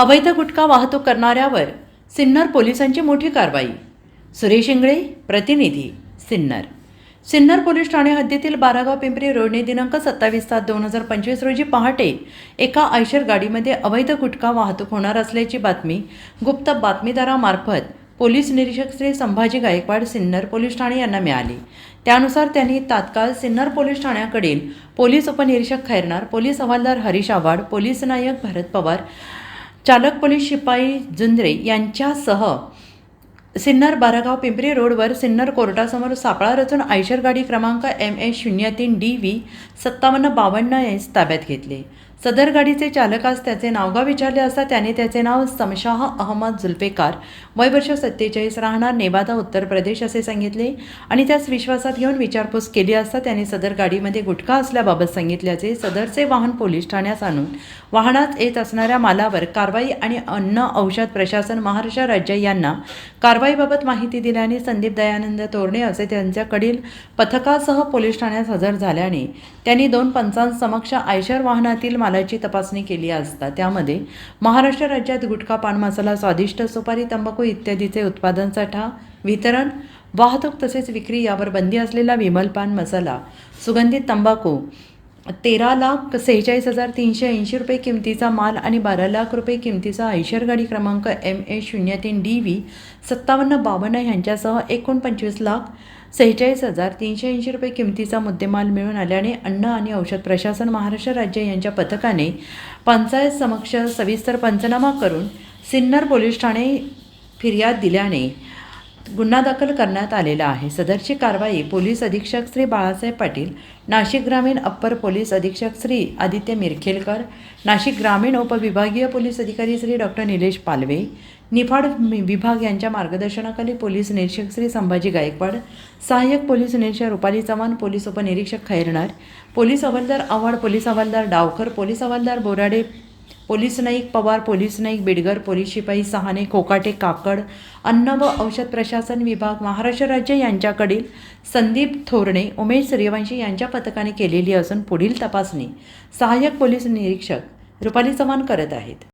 अवैध गुटखा वाहतूक करणाऱ्यावर सिन्नर पोलिसांची मोठी कारवाई. सुरेश इंगळे प्रतिनिधी सिन्नर. सिन्नर पोलीस ठाणे हद्दीतील बारागाव पिंपरी रोडने दिनांक सत्तावीस सात दोन हजार पंचवीस रोजी पहाटे एका आयशर गाडीमध्ये अवैध गुटखा वाहतूक होणार असल्याची बातमी गुप्त बातमीदारामार्फत पोलीस निरीक्षक श्री संभाजी गायकवाड सिन्नर पोलीस ठाणे यांना मिळाली. त्यानुसार त्यांनी तात्काळ सिन्नर पोलीस ठाण्याकडील पोलीस उपनिरीक्षक खैरनार पोलीस हवालदार हरीश आव्हाड पोलीस नायक भरत पवार चालक पोलीस शिपाई जुंद्रे यांच्यासह सिन्नर बारागाव पिंपरी रोडवर सिन्नर कोर्टासमोर सापळा रचून आयशर गाडी क्रमांक एम ए शून्य तीन डी व्ही सत्तावन्न बावन्न एस ताब्यात घेतले. सदर गाडीचे चालकास त्याचे नावगाव विचारले असता त्याने त्याचे नाव समशाह अहमद जुल्फेकार वय वर्ष सत्तेचाळीस राहणार नेवादा उत्तर प्रदेश असे सांगितले. आणि त्यास विश्वासात घेऊन विचारपूस केली असता त्याने सदर गाडीमध्ये गुटखा असल्याबाबत सांगितल्याचे सदरचे वाहन पोलीस ठाण्यास आणून वाहनात येत असणाऱ्या मालावर कारवाई आणि अन्न औषध प्रशासन महाराष्ट्र राज्य यांना कारवाईबाबत माहिती दिल्याने संदीप दयानंद तोरणे असे त्यांच्याकडील पथकासह पोलीस ठाण्यात हजर झाल्याने त्यांनी दोन पंचांसमक्ष आयशर वाहनातील मालाची तपासणी केली असता त्यामध्ये महाराष्ट्र राज्यात गुटखा पान मसाला स्वादिष्ट सुपारी तंबाखू इत्यादीचे उत्पादन साठा वितरण वाहतूक तसेच विक्री यावर बंदी असलेला विमल पान मसाला सुगंधित तंबाखू तेरा लाख सेहेचाळीस हजार तीनशे ऐंशी रुपये किमतीचा माल आणि बारा लाख रुपये किमतीचा ऐशर गाडी क्रमांक एम ए शून्य तीन डी व्ही सत्तावन्न बावन्न ह्यांच्यासह एकूण पंचवीस लाख सेहेचाळीस हजार तीनशे ऐंशी रुपये किमतीचा मुद्देमाल मिळून आल्याने अन्न आणि औषध प्रशासन महाराष्ट्र राज्य यांच्या पथकाने पंचायत समक्ष सविस्तर पंचनामा करून सिन्नर पोलीस ठाणे फिर्याद दिल्याने गुन्हा दाखल करण्यात आलेला आहे. सदरची कारवाई पोलीस अधीक्षक श्री बाळासाहेब पाटील नाशिक ग्रामीण अप्पर पोलीस अधीक्षक श्री आदित्य मिरखेलकर नाशिक ग्रामीण उपविभागीय पोलीस अधिकारी श्री डॉक्टर निलेश पालवे निफाड विभाग यांच्या मार्गदर्शनाखाली पोलीस निरीक्षक श्री संभाजी गायकवाड सहाय्यक पोलीस निरीक्षक रुपाली चव्हाण पोलीस उपनिरीक्षक खैरणार पोलीस हवालदार आव्हाड पोलीस हवालदार डावकर पोलीस हवालदार बोराडे पोलीस नाईक पवार पोलीस नाईक बिडगर पोलीस शिपाई सहाने कोकाटे काकड अन्न व औषध प्रशासन विभाग महाराष्ट्र राज्य यांच्याकडील संदीप थोरणे उमेश सूर्यवंशी यांच्या पथकाने केलेली असून पुढील तपासणी सहाय्यक पोलीस निरीक्षक रुपाली चव्हाण करत आहेत.